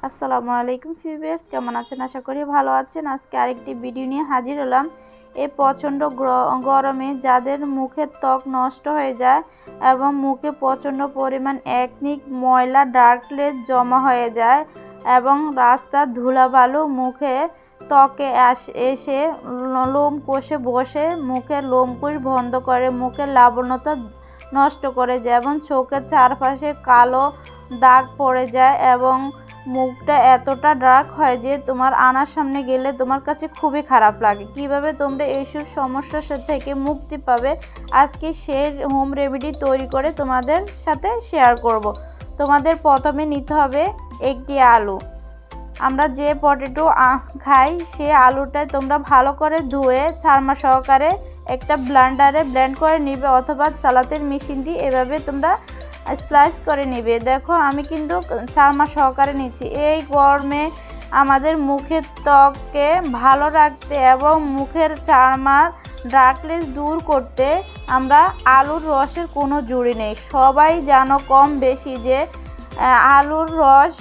আসসালামু আলাইকুম ফিভিয়ার্স কেমন আছেন? আশা করি ভালো আছেন। আজকে আরেকটি ভিডিও নিয়ে হাজির হলাম। এই প্রচণ্ড গ্র- গরমে যাদের মুখের ত্বক নষ্ট হয়ে যায় এবং মুখে প্রচণ্ড পরিমাণ একনিক ময়লা ডার্কলেস জমা হয়ে যায় এবং রাস্তার ধুলাবালু মুখে ত্বকে এসে লোম কষে বসে মুখের লোমকুশ বন্ধ করে মুখের লাবণ্যতা নষ্ট করে যায় এবং চোখের চারপাশে কালো দাগ পড়ে যায় এবং মুখটা এতটা ডার্ক হয় যে তোমার আনার সামনে গেলে তোমার কাছে খুবই খারাপ লাগে। কীভাবে তোমরা এইসব সমস্যার সা- থেকে মুক্তি পাবে? আজকে সেই হোম রেমেডি তৈরি করে তোমাদের সাথে শেয়ার করব। তোমাদের প্রথমে নিতে হবে একটি আলু। আমরা যে পটেটো খাই, সে আলুটাই তোমরা ভালো করে ধুয়ে ছারমা সহকারে একটা ব্লান্ডারে ব্লেন্ড করে নিবে অথবা চালাতের মেশিন দিয়ে এভাবে তোমরা স্লাইস করে নিবে। দেখো, আমি কিন্তু চারমা সহকারে নিচ্ছি। এই গরমে আমাদের মুখের ত্বককে ভালো রাখতে এবং মুখের চারমার ডার্কনেস দূর করতে আমরা আলুর রসের কোনো জুড়ি নেই। সবাই জানো কম বেশি যে আলুর রস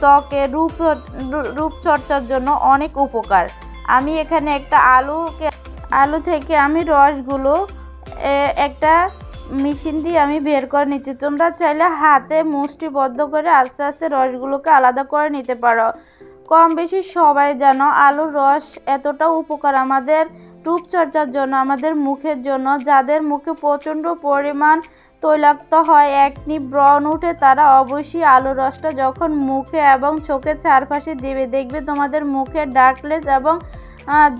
ত্বকে রূপ, রূপচর্চার জন্য অনেক উপকার। আমি এখানে একটা আলুকে, আলু থেকে আমি রসগুলো একটা মেশিন দিয়ে আমি বের করে নিচ্ছি। তোমরা চাইলে হাতে মুষ্টি বদ্ধ করে আস্তে আস্তে রসগুলোকে আলাদা করে নিতে পারো। কম বেশি সবাই জানো, আলুর রস এতটা উপকার আমাদের রূপচর্চার জন্য, আমাদের মুখের জন্য, যাদের মুখে প্রচণ্ড পরিমাণ তৈলাক্ত হয়। একনি ব্রণ উঠে তারা অবশ্যই আলুর রসটা যখন মুখে এবং চোখের চারপাশে দেবে, দেখবে তোমাদের মুখে ডার্কলেস এবং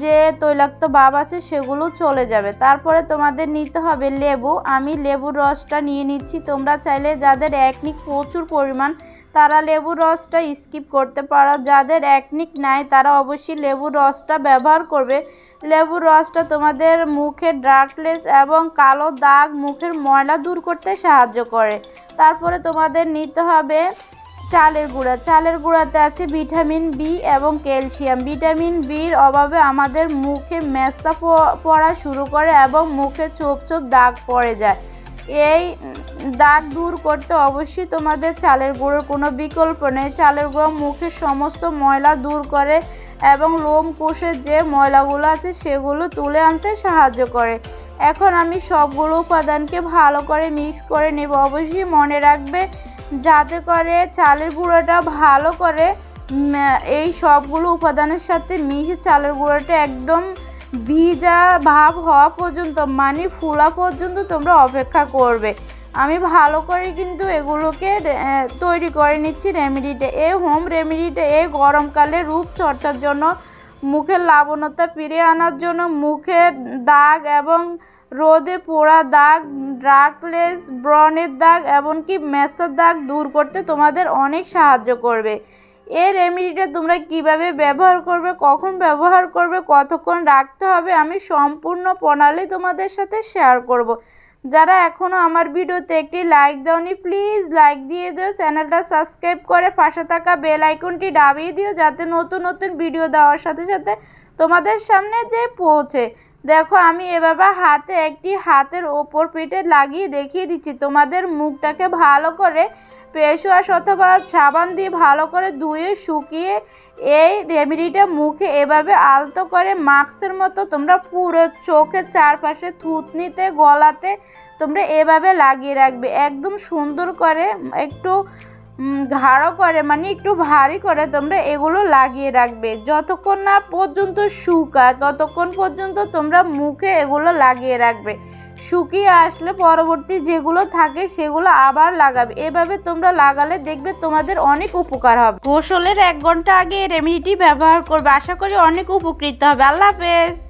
যে তৈলাক্ত ভাব আছে সেগুলো চলে যাবে। তারপরে তোমাদের নিতে হবে লেবু। আমি লেবুর রসটা নিয়ে নিচ্ছি। তোমরা চাইলে যাদের একনি প্রচুর পরিমাণ তারা লেবুর রসটা স্কিপ করতে পারো। যাদের একনিক নাই, তারা অবশ্যই লেবুর রসটা ব্যবহার করবে। লেবুর রসটা তোমাদের মুখের ডার্কনেস এবং কালো দাগ মুখের ময়লা দূর করতে সাহায্য করে। তারপরে তোমাদের নিতে হবে চালের গুঁড়া। চালের গুঁড়াতে আছে ভিটামিন বি এবং ক্যালসিয়াম। ভিটামিন বির অভাবে আমাদের মুখে মেস্তা পড়া শুরু করে এবং মুখে চোপ চোপ দাগ পড়ে যায়। এই দাগ দূর করতে অবশ্যই তোমাদের চালের গুঁড়োর কোনো বিকল্প নেই। চালের গুঁড়ো মুখের সমস্ত ময়লা দূর করে এবং লোম কোষের যে ময়লাগুলো আছে সেগুলো তুলে আনতে সাহায্য করে। এখন আমি সবগুলো উপাদানকে ভালো করে মিক্স করে নেব। অবশ্যই মনে রাখবে যাতে করে চালের গুঁড়োটা ভালো করে এই সবগুলো উপাদানের সাথে মিশে চালের গুঁড়োটা একদম ভিজা ভাব হওয়া পর্যন্ত মানে ফুলা পর্যন্ত তোমরা অপেক্ষা করবে। আমি ভালো করে কিন্তু এগুলোকে তৈরি করে নিচ্ছি রেমেডিটা এই হোম রেমেডিটা এই গরমকালে রূপচর্চার জন্য মুখের লাবণ্যতা ফিরিয়ে আনার জন্য মুখের দাগ এবং রোদে পোড়া দাগ, ডার্কলেস ব্রনের দাগ, এমনকি মেস্তার দাগ দূর করতে তোমাদের অনেক সাহায্য করবে। এই রেমেডিটা তোমরা কীভাবে ব্যবহার করবে, কখন ব্যবহার করবে, কতক্ষণ রাখতে হবে, আমি সম্পূর্ণ প্রণালী তোমাদের সাথে শেয়ার করব। যারা এখনও আমার ভিডিওতে একটি লাইক দাওনি প্লিজ লাইক দিয়ে দিও, চ্যানেলটা সাবস্ক্রাইব করে পাশে থাকা বেল আইকনটি ডাবিয়ে দিও, যাতে নতুন নতুন ভিডিও দেওয়ার সাথে সাথে তোমাদের সামনে যে পৌঁছে দেখো, আমি এভাবে হাতে একটি হাতের ওপর পিঠে লাগিয়ে দেখিয়ে দিচ্ছি। তোমাদের মুখটাকে ভালো করে ফেস অথবা সাবান দিয়ে ভালো করে ধুয়ে শুকিয়ে এই রেমেডিটা মুখে এভাবে আলতো করে মাস্কের মতো তোমরা পুরো চোখের চারপাশে, থুতনিতে, গলাতে তোমরা এভাবে লাগিয়ে রাখবে। একদম সুন্দর করে একটু উম, ঘাড়ো করে মানে একটু ভারী করে তোমরা এগুলো লাগিয়ে রাখবে। যতক্ষণ না পর্যন্ত শুকায় ততক্ষণ পর্যন্ত তোমরা মুখে এগুলো লাগিয়ে রাখবে। শুকিয়ে আসলে পরবর্তী যেগুলো থাকে সেগুলো আবার লাগাবে। এভাবে তোমরা লাগালে দেখবে তোমাদের অনেক উপকার হবে। গোসলের এক ঘণ্টা আগে রেমেডিটি ব্যবহার করবে। আশা করি অনেক উপকৃত হবে। আল্লাহ হাফেজ।